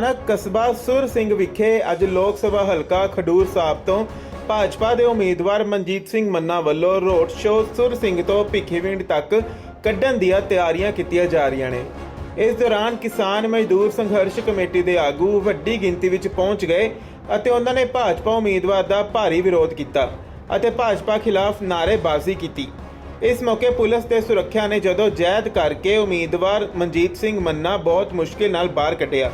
ਸਥਾਨਕ ਕਸਬਾ ਸੁਰ ਸਿੰਘ ਵਿਖੇ ਅੱਜ ਲੋਕ ਸਭਾ ਹਲਕਾ ਖਡੂਰ ਸਾਹਿਬ ਤੋਂ ਭਾਜਪਾ ਦੇ ਉਮੀਦਵਾਰ ਮਨਜੀਤ ਸਿੰਘ ਮੰਨਾ ਵੱਲੋਂ ਰੋਡ ਸ਼ੋਅ ਸੁਰ ਸਿੰਘ ਤੋਂ ਭਿੱਖੀਵਿੰਡ ਤੱਕ ਕੱਢਣ ਦੀਆਂ ਤਿਆਰੀਆਂ ਕੀਤੀਆਂ ਜਾ ਰਹੀਆਂ ਨੇ। ਇਸ ਦੌਰਾਨ ਕਿਸਾਨ ਮਜ਼ਦੂਰ ਸੰਘਰਸ਼ ਕਮੇਟੀ ਦੇ ਆਗੂ ਵੱਡੀ ਗਿਣਤੀ ਵਿੱਚ ਪਹੁੰਚ ਗਏ ਅਤੇ ਉਹਨਾਂ ਨੇ ਭਾਜਪਾ ਉਮੀਦਵਾਰ ਦਾ ਭਾਰੀ ਵਿਰੋਧ ਕੀਤਾ ਅਤੇ ਭਾਜਪਾ ਖਿਲਾਫ ਨਾਅਰੇਬਾਜ਼ੀ ਕੀਤੀ। ਇਸ ਮੌਕੇ ਪੁਲਿਸ ਤੇ ਸੁਰੱਖਿਆ ਨੇ ਜਦੋਂ ਜੈਦ ਕਰਕੇ ਉਮੀਦਵਾਰ ਮਨਜੀਤ ਸਿੰਘ ਮੰਨਾ ਬਹੁਤ ਮੁਸ਼ਕਿਲ ਨਾਲ ਬਾਹਰ ਕੱਢਿਆ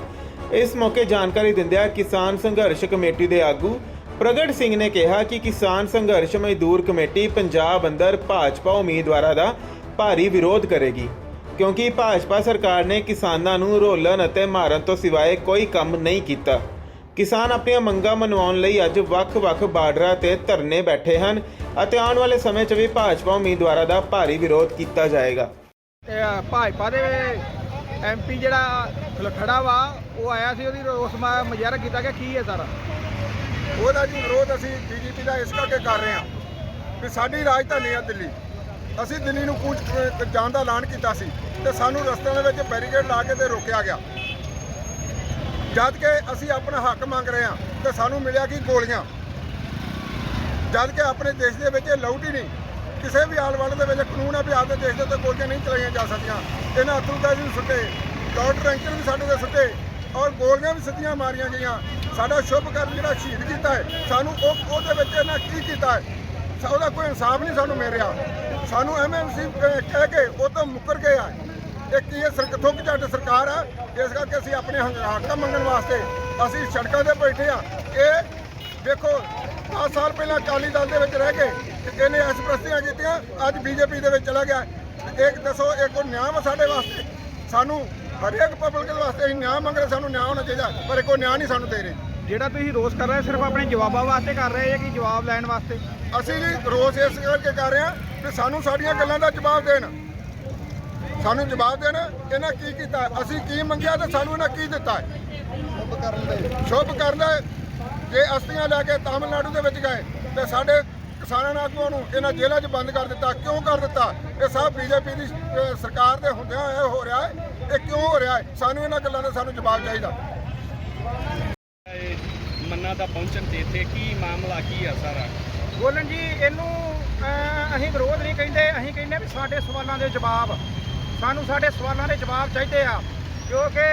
ਇਸ ਮੌਕੇ ਜਾਣਕਾਰੀ ਦਿੰਦਿਆਂ ਕਿਸਾਨ ਸੰਘਰਸ਼ ਕਮੇਟੀ ਦੇ ਆਗੂ ਪ੍ਰਗਟ ਸਿੰਘ ਨੇ ਕਿਹਾ ਕਿ ਕਿਸਾਨ ਸੰਘਰਸ਼ ਮਜ਼ਦੂਰ ਕਮੇਟੀ ਪੰਜਾਬ ਅੰਦਰ ਭਾਜਪਾ ਉਮੀਦਵਾਰਾਂ ਦਾ ਭਾਰੀ ਵਿਰੋਧ ਕਰੇਗੀ, ਕਿਉਂਕਿ ਭਾਜਪਾ ਸਰਕਾਰ ਨੇ ਕਿਸਾਨਾਂ ਨੂੰ ਰੋਲਣ ਅਤੇ ਮਾਰਨ ਤੋਂ ਸਿਵਾਏ ਕੋਈ ਕੰਮ ਨਹੀਂ ਕੀਤਾ। ਕਿਸਾਨ ਆਪਣੀਆਂ ਮੰਗਾਂ ਮਨਵਾਉਣ ਲਈ ਅੱਜ ਵੱਖ-ਵੱਖ ਬਾਰਡਰਾਂ ਤੇ ਧਰਨੇ ਬੈਠੇ ਹਨ ਅਤੇ ਆਉਣ ਵਾਲੇ ਸਮੇਂ 'ਚ ਵੀ ਭਾਜਪਾ ਉਮੀਦਵਾਰਾਂ ਦਾ ਭਾਰੀ ਵਿਰੋਧ ਕੀਤਾ ਜਾਏਗਾ। ਭਾਜਪਾ ਦੇ ਐਮਪੀ ਜਿਹੜਾ ਖੜਾ ਵਾ ਉਹ ਆਇਆ ਸੀ ਉਹਦੀ ਰੋਸ ਮੁਜ਼ਾਹਰਾ ਕੀਤਾ ਗਿਆ ਕੀ ਹੈ ਸਾਰਾ। ਉਹਦਾ ਜੀ ਵਿਰੋਧ ਅਸੀਂ ਬੀਜੇਪੀ ਦਾ ਇਸ ਕਰਕੇ ਕਰ ਰਹੇ ਹਾਂ ਕਿ ਸਾਡੀ ਰਾਜਧਾਨੀ ਆ ਦਿੱਲੀ। ਅਸੀਂ ਦਿੱਲੀ ਨੂੰ ਕੂਚ ਜਾਣ ਦਾ ਐਲਾਨ ਕੀਤਾ ਸੀ ਤੇ ਸਾਨੂੰ ਰਸਤਿਆਂ ਦੇ ਵਿੱਚ ਬੈਰੀਕੇਡ ਲਾ ਕੇ ਤੇ ਰੋਕਿਆ ਗਿਆ। ਜਦ ਕਿ ਅਸੀਂ ਆਪਣਾ ਹੱਕ ਮੰਗ ਰਹੇ ਹਾਂ ਤੇ ਸਾਨੂੰ ਮਿਲਿਆ ਕਿ ਗੋਲੀਆਂ। ਜਦ ਕਿ ਆਪਣੇ ਦੇਸ਼ ਦੇ ਵਿੱਚ ਇਹ ਲਾਊਟ ਹੀ ਨਹੀਂ। ਕਿਸੇ ਵੀ ਆਲ ਵਰਲਡ ਦੇ ਵਿੱਚ ਕਾਨੂੰਨ ਹੈ ਵੀ ਆਪਦੇ ਦੇਸ਼ ਦੇ ਉੱਤੇ ਗੋਲੀਆਂ ਨਹੀਂ ਚਲਾਈਆਂ ਜਾ ਸਕਦੀਆਂ। ਇਹਨਾਂ ਅਤੁਲਗਾਜ਼ੀ ਨੂੰ ਸੁੱਟੇ। ਡਾਕਟਰ ਰੈਂਕਰ ਵੀ ਸਾਡੇ ਦੇ ਸੁੱਟੇ। ਔਰ ਗੋਲੀਆਂ ਵੀ ਸਿੱਧੀਆਂ ਮਾਰੀਆਂ ਗਈਆਂ। ਸਾਡਾ ਸ਼ੁਭ ਕਰਨ ਜਿਹੜਾ ਸ਼ਹੀਦ ਕੀਤਾ ਹੈ, ਸਾਨੂੰ ਉਹ ਉਹਦੇ ਵਿੱਚ ਇਹਨਾਂ ਕੀ ਕੀਤਾ ਹੈ? ਉਹਦਾ ਕੋਈ ਇਨਸਾਫ ਨਹੀਂ ਸਾਨੂੰ ਮਿਲ ਰਿਹਾ। ਸਾਨੂੰ ਐਮਐਮਸੀ ਕਹਿ ਕੇ ਉਹ ਤੋਂ ਮੁੱਕਰ ਗਏ ਆ ਇਹ ਕੀ ਇਹ ਸਰ ਥੁੱਕ ਝੱਟ ਸਰਕਾਰ ਆ ਇਸ ਕਰਕੇ ਅਸੀਂ ਆਪਣੇ ਹੰਗ- ਮੰਗਣ ਵਾਸਤੇ ਅਸੀਂ ਸੜਕਾਂ ਤੇ ਬੈਠੇ ਆ ਇਹ ਦੇਖੋ 10 ਸਾਲ ਪਹਿਲਾਂ ਅਕਾਲੀ ਦਲ ਦੇ ਵਿੱਚ ਰਹਿ ਕੇ ਤੇ ਇਹਨੇ ਐਸਪ੍ਰਸਤੀਆਂ ਕੀਤੀਆਂ, ਅੱਜ ਬੀਜੇਪੀ ਦੇ ਵਿੱਚ ਚਲਾ ਗਿਆ। ਤੇ ਇੱਕ ਦੱਸੋ ਇਹ ਕੋਈ ਨਿਆਂ ਵਾ ਸਾਡੇ ਵਾਸਤੇ। ਸਾਨੂੰ ਹਰੇਕ ਪਬਲਿਕ ਦੇ ਵਾਸਤੇ ਅਸੀਂ ਨਿਆਂ ਮੰਗ ਰਹੇ ਸਾਨੂੰ ਨਿਆਂ ਹੋਣਾ ਚਾਹੀਦਾ ਪਰ ਕੋਈ ਨਿਆਂ ਨਹੀਂ ਸਾਨੂੰ ਦੇ ਰਹੇ। ਜਿਹੜਾ ਤੁਸੀਂ ਰੋਸ ਕਰ ਰਹੇ ਸਿਰਫ ਆਪਣੇ ਜਵਾਬਾਂ ਵਾਸਤੇ ਕਰ ਰਹੇ ਹੈ ਕਿ ਜਵਾਬ ਲੈਣ ਵਾਸਤੇ? ਅਸੀਂ ਜੀ ਰੋਸ ਇਸ ਕਰਕੇ ਕਰ ਰਹੇ ਹਾਂ ਕਿ ਸਾਨੂੰ ਸਾਡੀਆਂ ਗੱਲਾਂ ਦਾ ਜਵਾਬ ਦੇਣ। ਸਾਨੂੰ ਜਵਾਬ ਦੇਣ ਇਹਨਾਂ ਕੀ ਕੀਤਾ? ਅਸੀਂ ਕੀ ਮੰਗਿਆ ਤੇ ਸਾਨੂੰ ਇਹਨਾਂ ਕੀ ਦਿੱਤਾ? ਹੈ ਸ਼ੁਭ ਕਰਨ ਦੇ। ਸ਼ੁਭ ਕਰਨ ਦੇ। ਜੇ ਅਸਤੀਆਂ ਲੈ ਕੇ ਤਾਮਿਲਨਾਡੂ ਦੇ ਵਿੱਚ ਗਏ ਤੇ ਸਾਡੇ ਕਿਸਾਨਾਂ ਆਗੂਆਂ ਨੂੰ ਇਹਨਾਂ ਜੇਲ੍ਹਾਂ 'ਚ ਬੰਦ ਕਰ ਦਿੱਤਾ। ਕਿਉਂ ਕਰ ਦਿੱਤਾ? ਇਹ ਸਭ ਬੀਜੇਪੀ ਦੀ ਸਰਕਾਰ ਦੇ ਹੁੰਦਿਆਂ ਇਹ ਹੋ ਰਿਹਾ ਹੈ। ਇਹ ਕਿਉਂ ਹੋ ਰਿਹਾ ਹੈ? ਸਾਨੂੰ ਇਹਨਾਂ ਗੱਲਾਂ ਦਾ ਸਾਨੂੰ ਜਵਾਬ ਚਾਹੀਦਾ। ਮੰਨਾ ਦਾ ਪਹੁੰਚਣ ਤੇ ਇੱਥੇ ਕੀ ਮਾਮਲਾ ਕੀ ਆ ਸਾਰਾ? ਬੋਲਣ ਜੀ ਇਹਨੂੰ ਅਸੀਂ ਵਿਰੋਧ ਨਹੀਂ ਕਹਿੰਦੇ। ਅਸੀਂ ਕਹਿੰਦੇ ਵੀ ਸਾਡੇ ਸਵਾਲਾਂ ਦੇ ਜਵਾਬ ਸਾਨੂੰ ਸਾਡੇ ਸਵਾਲਾਂ ਦੇ ਜਵਾਬ ਚਾਹੀਦੇ ਆ। ਕਿਉਂਕਿ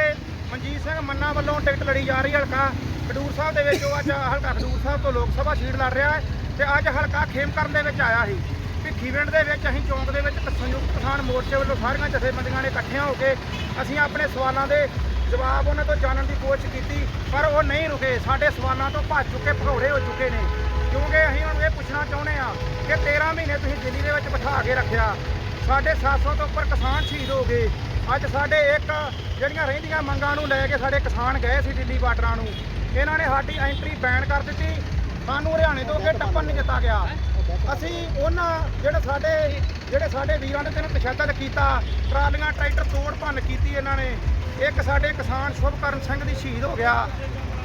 ਮਨਜੀਤ ਸਿੰਘ ਮੰਨਾ ਵੱਲੋਂ ਟਿਕਟ ਲੜੀ ਜਾ ਰਹੀ ਹੈ ਹਲਕਾ। ਖਡੂਰ ਸਾਹਿਬ ਦੇ ਵਿੱਚ ਉਹ ਅੱਜ ਹਲਕਾ ਖਡੂਰ ਸਾਹਿਬ ਤੋਂ ਲੋਕ ਸਭਾ ਸੀਟ ਲੜ ਰਿਹਾ ਹੈ ਤੇ ਅੱਜ ਹਲਕਾ ਖੇਮਕਰਨ ਦੇ ਵਿੱਚ ਆਇਆ ਸੀ। ਭਿੱਖੀਵਿੰਡ ਦੇ ਵਿੱਚ ਅਸੀਂ ਚੌਂਕ ਦੇ ਵਿੱਚ ਸੰਯੁਕਤ ਕਿਸਾਨ ਮੋਰਚੇ ਵੱਲੋਂ ਸਾਰੀਆਂ ਜਥੇਬੰਦੀਆਂ ਨੇ ਇਕੱਠੀਆਂ ਹੋ ਕੇ ਅਸੀਂ ਆਪਣੇ ਸਵਾਲਾਂ ਦੇ ਜਵਾਬ ਉਹਨਾਂ ਤੋਂ ਜਾਣਨ ਦੀ ਕੋਸ਼ਿਸ਼ ਕੀਤੀ, ਪਰ ਉਹ ਨਹੀਂ ਰੁਕੇ। ਸਾਡੇ ਸਵਾਲਾਂ ਤੋਂ ਭੱਜ ਚੁੱਕੇ ਭਗੌੜੇ ਹੋ ਚੁੱਕੇ ਨੇ। ਕਿਉਂਕਿ ਅਸੀਂ ਹੁਣ ਇਹ ਪੁੱਛਣਾ ਚਾਹੁੰਦੇ ਆ ਕਿ 13 ਮਹੀਨੇ ਤੁਸੀਂ ਦਿੱਲੀ ਦੇ ਵਿੱਚ ਬਿਠਾ ਕੇ ਰੱਖਿਆ। ਸਾਡੇ 700 ਤੋਂ ਉੱਪਰ ਕਿਸਾਨ ਸ਼ਹੀਦ ਹੋ ਗਏ। ਅੱਜ ਸਾਡੇ ਇੱਕ ਜਿਹੜੀਆਂ ਰਹਿੰਦੀਆਂ ਮੰਗਾਂ ਨੂੰ ਲੈ ਕੇ ਸਾਡੇ ਕਿਸਾਨ ਗਏ ਸੀ ਦਿੱਲੀ ਬਾਰਡਰਾਂ ਨੂੰ। ਇਹਨਾਂ ਨੇ ਸਾਡੀ ਐਂਟਰੀ ਬੈਨ ਕਰ ਦਿੱਤੀ। ਸਾਨੂੰ ਹਰਿਆਣੇ ਤੋਂ ਅੱਗੇ ਟੱਪਣ ਨਹੀਂ ਦਿੱਤਾ ਗਿਆ। ਅਸੀਂ ਉਹਨਾਂ ਜਿਹੜੇ ਸਾਡੇ ਜਿਹੜੇ ਸਾਡੇ ਵੀਰਾਂ ਨੇ ਤੇ ਤਸ਼ੱਦਦ ਕੀਤਾ, ਟਰਾਲੀਆਂ, ਟਰੈਕਟਰ ਤੋੜ ਭੰਨ ਕੀਤੀ ਇਹਨਾਂ ਨੇ। ਇੱਕ ਸਾਡੇ ਕਿਸਾਨ ਸ਼ੁਭਕਰਨ ਸਿੰਘ ਦੀ ਸ਼ਹੀਦ ਹੋ ਗਿਆ।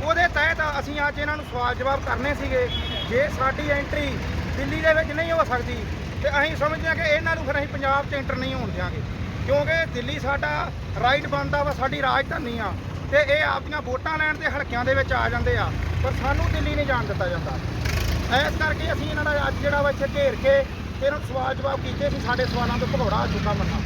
ਉਹਦੇ ਤਹਿਤ ਅਸੀਂ ਅੱਜ ਇਹਨਾਂ ਨੂੰ ਸਵਾਲ ਜਵਾਬ ਕਰਨੇ ਸੀਗੇ। ਜੇ ਸਾਡੀ ਐਂਟਰੀ ਦਿੱਲੀ ਦੇ ਵਿੱਚ ਨਹੀਂ ਹੋ ਸਕਦੀ, ਤੇ ਅਸੀਂ ਸਮਝਦੇ ਹਾਂ ਕਿ ਇਹਨਾਂ ਨੂੰ ਫਿਰ ਅਸੀਂ ਪੰਜਾਬ 'ਚ ਐਂਟਰ ਨਹੀਂ ਹੋਣ ਦਿਆਂਗੇ। ਕਿਉਂਕਿ ਦਿੱਲੀ ਸਾਡਾ ਰਾਈਟ ਬਣਦਾ ਵਾ, ਸਾਡੀ ਰਾਜਧਾਨੀ ਆ। ਤੇ ਇਹ ਆਪਦੀਆਂ ਵੋਟਾਂ ਲੈਣ ਦੇ ਹਲਕਿਆਂ ਦੇ ਵਿੱਚ ਆ ਜਾਂਦੇ ਆ, ਪਰ ਸਾਨੂੰ ਦਿੱਲੀ ਨਹੀਂ ਜਾਣ ਦਿੱਤਾ ਜਾਂਦਾ। ਇਸ ਕਰਕੇ ਅਸੀਂ ਇਹਨਾਂ ਦਾ ਅੱਜ ਜਿਹੜਾ ਵਾ ਇੱਥੇ ਘੇਰ ਕੇ ਇਹਨਾਂ ਨੂੰ ਸਵਾਲ ਜਵਾਬ ਕੀਤੇ ਸੀ ਸਾਡੇ ਸਵਾਲਾਂ ਤੋਂ ਭਗੌੜਾ ਆ ਚੁੱਕਾ ਮੰਨਾ